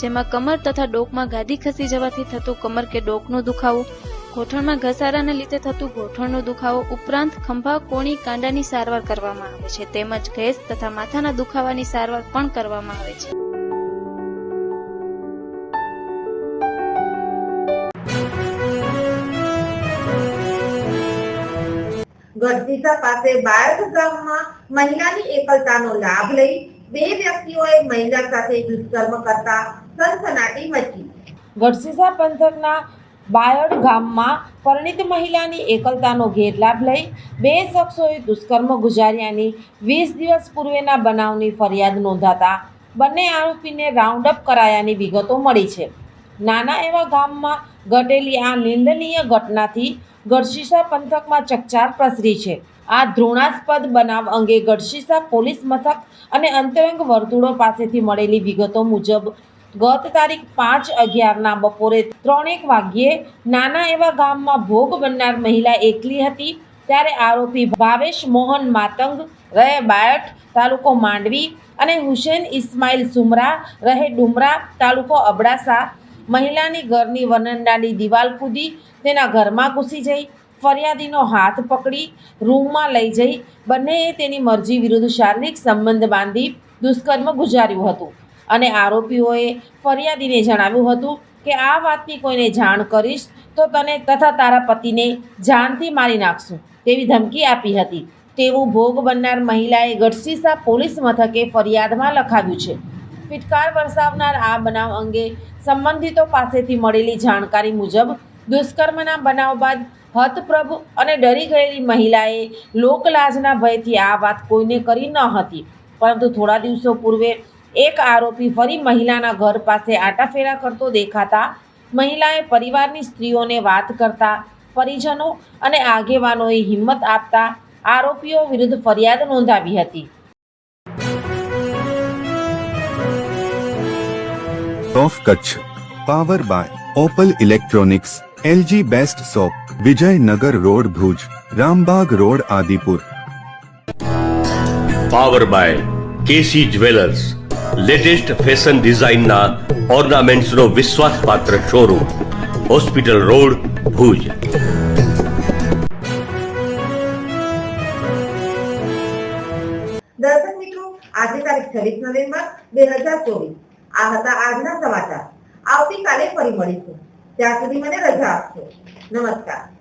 જેમાં કમર તથા ડોકમાં ગાદી ખસી જવાથી થતું કમર કે ડોકનું દુખાવો, ગોઠણમાં ઘસારાને લીધે થતું ગોઠણનો દુખાવો ઉપરાંત ખંભા, કોણી, કાંડાની સારવાર કરવામાં આવે છે. તેમજ ગેસ તથા માથાના દુખાવાની સારવાર પણ કરવામાં આવે છે. ગઢસીસા પાસે બાયડ ગામમાં મહિલાની એકલતાનો લાભ લઈ બે વ્યક્તિઓએ મહિલા સાથે દુષ્કર્મ કરતા સનસનાટી મચી ગઢસીસા પંથકના બાયડ ગામમાં પરિણીત મહિલાની એકલતાનો ગેરલાભ લઈ બે શખ્સોએ દુષ્કર્મ ગુજાર્યાની વીસ દિવસ પૂર્વેના બનાવની ફરિયાદ નોંધાતા બંને આરોપીને રાઉન્ડ અપ કરાયાની વિગતો મળી છે. નાના એવા ગામમાં ઘટેલી આ નિંદનીય ઘટનાથી ગઢશીસા પંથકમાં ચકચાર પ્રસરી છે. આ ધૃણાસ્પદ બનાવ અંગે ગઢશીસા પોલીસ મથક અને અંતરંગ વર્તુળો પાસેથી મળેલી વિગતો મુજબ ગત તારીખ પાંચ અગિયારના બપોરે ત્રણેક વાગ્યે નાના એવા ગામમાં ભોગ બનનાર મહિલા એકલી હતી. ત્યારે આરોપી ભાવેશ મોહન માતંગ, રહે બાયટ, તાલુકો માંડવી અને હુસેન ઇસ્માઇલ સુમરા, રહે ડુમરા, તાલુકો અબડાસા. મહિલાની ઘરની વરંડાની દિવાલ કૂદી, તેના ઘરમાં ઘૂસી જઈ, ફરિયાદીનો હાથ પકડી, રૂમમાં લઈ જઈ, બંનેએ તેની મરજી વિરુદ્ધ શારીરિક સંબંધ બાંધી દુષ્કર્મ ગુજાર્યું હતું. અને આરોપીઓએ ફરિયાદીને જણાવ્યું હતું કે, આ વાતની કોઈને જાણ કરીશ તો તને તથા તારા પતિને જાનથી મારી નાખશું. તેવી ધમકી આપી હતી. તેવું ભોગ બનનાર મહિલાએ ગઢસીસા પોલીસ મથકે ફરિયાદમાં લખાવ્યું છે. ફિટકાર વરસાવનાર આ બનાવ અંગે સંબંધિતો પાસેથી મળેલી જાણકારી મુજબ, દુષ્કર્મના બનાવ બાદ હતપ્રભ અને ડરી ગયેલી મહિલાએ લોકલાજના ભયથી આ વાત કોઈને કરી ન હતી. પરંતુ થોડા દિવસો પૂર્વે એક આરોપી ફરી મહિલાના ઘર પાસે આટાફેરા કરતો દેખાતા મહિલાએ પરિવારની સ્ત્રીઓને વાત કરતા પરિજનો અને આગેવાનોએ હિંમત આપતા આરોપીઓ વિરુદ્ધ ફરિયાદ નોંધાવી હતી. Of Kutch power by Opal electronics LG best shop Vijaynagar road Bhuj Rambagh road Adipur. Power by KC jewellers. Latest fashion ડિઝાઇનના ઓર્નામેન્ટ્સનો વિશ્વાસપાત્ર શોરૂમ, હોસ્પિટલ રોડ, ભુજ. દર્શક મિત્રો, આજે તારીખ છવ્વીસ નવેમ્બર બે હજાર ચોવીસ. આ હતા આજના સમાચાર. આવતીકાલે ફરી મળીશું. ત્યાં સુધી મને રજા આપશો નમસ્કાર.